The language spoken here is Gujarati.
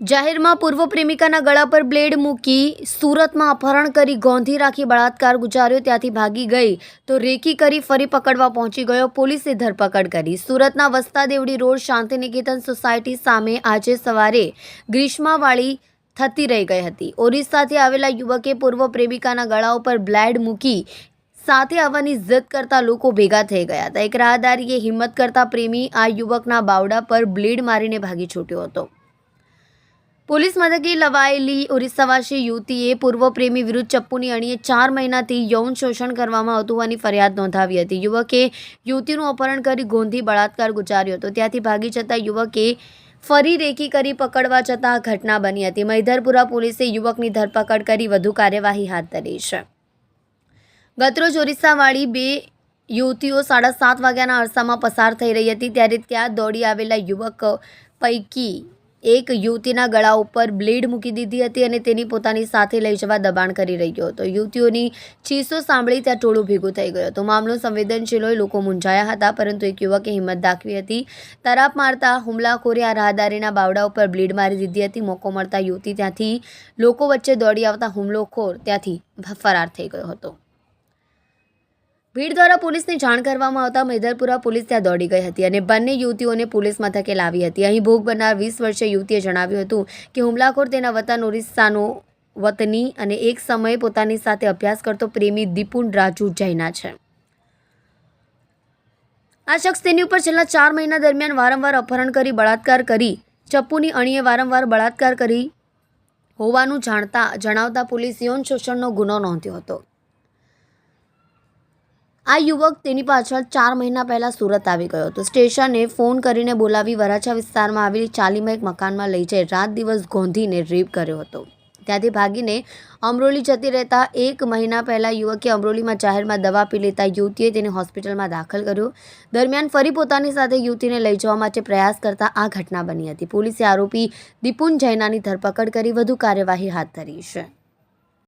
જાહેરમાં પૂર્વ પ્રેમિકાના ગળા પર બ્લેડ મૂકી સુરતમાં અપહરણ કરી, ગોંધી રાખી, બળાત્કાર ગુજાર્યો, ત્યાંથી ભાગી ગઈ. તો રેકી કરી ફરી પકડવા પહોંચી ગયો. પોલીસે ધરપકડ કરી. સુરતના વસ્તા દેવડી રોડ શાંતિનિકેતન સોસાયટી સામે આજે સવારે ગ્રીષ્માવાળી થતી રહી ગઈ હતી. ઓરિસ્સાથી આવેલા યુવકે પૂર્વ પ્રેમિકાના ગળા ઉપર બ્લેડ મૂકી સાથે આવવાની જિદ કરતા લોકો ભેગા થઈ ગયા હતા. એક રાહદારીએ હિંમત કરતા પ્રેમી આ યુવકના બાવડા પર બ્લેડ મારીને ભાગી છૂટ્યો હતો. પોલીસ મથકે લવાયેલી ઓરિસ્સાવાસી યુવતીએ પૂર્વ પ્રેમી વિરુદ્ધ ચપ્પુની અણીએ ચાર મહિનાથી યૌન શોષણ કરવામાં આવતું હોવાની ફરિયાદ નોંધાવી હતી. યુવકે યુવતીનું અપહરણ કરી ગોંધી બળાત્કાર ગુજાર્યો હતો. ત્યાંથી ભાગી જતા યુવકે ફરી રેકી કરી પકડવા જતાં ઘટના બની હતી. મૈધરપુરા પોલીસે યુવકની ધરપકડ કરી વધુ કાર્યવાહી હાથ ધરી છે. ગતરોજ ઓરિસ્સાવાળી બે યુવતીઓ સાડા સાત વાગ્યાના અરસામાં પસાર થઈ રહી હતી. ત્યારે ત્યાં દોડી આવેલા યુવક પૈકી એક યુવતીના ગળા ઉપર બ્લેડ મૂકી દીધી હતી અને તેની પોતાની સાથે લઈ જવા દબાણ કરી રહ્યો હતો. યુવતીઓની ચીસો સાંભળી ત્યાં ટોળું ભેગું થઈ ગયો હતો. મામલો સંવેદનશીલ હોય લોકો મૂંઝાયા હતા, પરંતુ એક યુવકે હિંમત દાખવી હતી. તરાપ મારતા હુમલાખોરે આ રાહદારીના બાવડા ઉપર બ્લેડ મારી દીધી હતી. મોકો મળતા યુવતી ત્યાંથી લોકો વચ્ચે દોડી આવતા હુમલોખોર ત્યાંથી ફરાર થઈ ગયો હતો. ભીડ દ્વારા પોલીસને જાણ કરવામાં આવતા મેદરપુરા પોલીસ ત્યાં દોડી ગઈ હતી અને બંને યુવતીઓને પોલીસ મથકે લાવી હતી. અહીં ભોગ બનનાર વીસ વર્ષીય યુવતીએ જણાવ્યું હતું કે હુમલાખોર તેના વતન ઓરિસ્સાનો વતની અને એક સમયે પોતાની સાથે અભ્યાસ કરતો પ્રેમી દીપુન રાજુ જૈના છે. આ શખ્સ તેની ઉપર છેલ્લા ચાર મહિના દરમિયાન વારંવાર અપહરણ કરી, બળાત્કાર કરી, ચપ્પુની અણીએ વારંવાર બળાત્કાર કરી હોવાનું જાણતા, જણાવતા પોલીસ યૌન શોષણનો ગુનો નોંધ્યો હતો. આ યુવક તેની પાછળ ચાર મહિના પહેલા સુરત આવી ગયો હતો. સ્ટેશને ફોન કરીને બોલાવી વરાછા વિસ્તારમાં આવેલી ચાલીમાં એક મકાનમાં લઈ જઈ રાત દિવસ ગોંધીને રેપ કર્યો હતો. ત્યાંથી ભાગીને અમરોલી જતી રહેતા એક મહિના પહેલાં યુવકે અમરોલીમાં જાહેરમાં દવા પી લેતા યુવતીએ તેને હોસ્પિટલમાં દાખલ કર્યો. દરમિયાન ફરી પોતાની સાથે યુવતીને લઈ જવા માટે પ્રયાસ કરતા આ ઘટના બની હતી. પોલીસે આરોપી દીપુન જૈનાની ધરપકડ કરી વધુ કાર્યવાહી હાથ ધરી છે.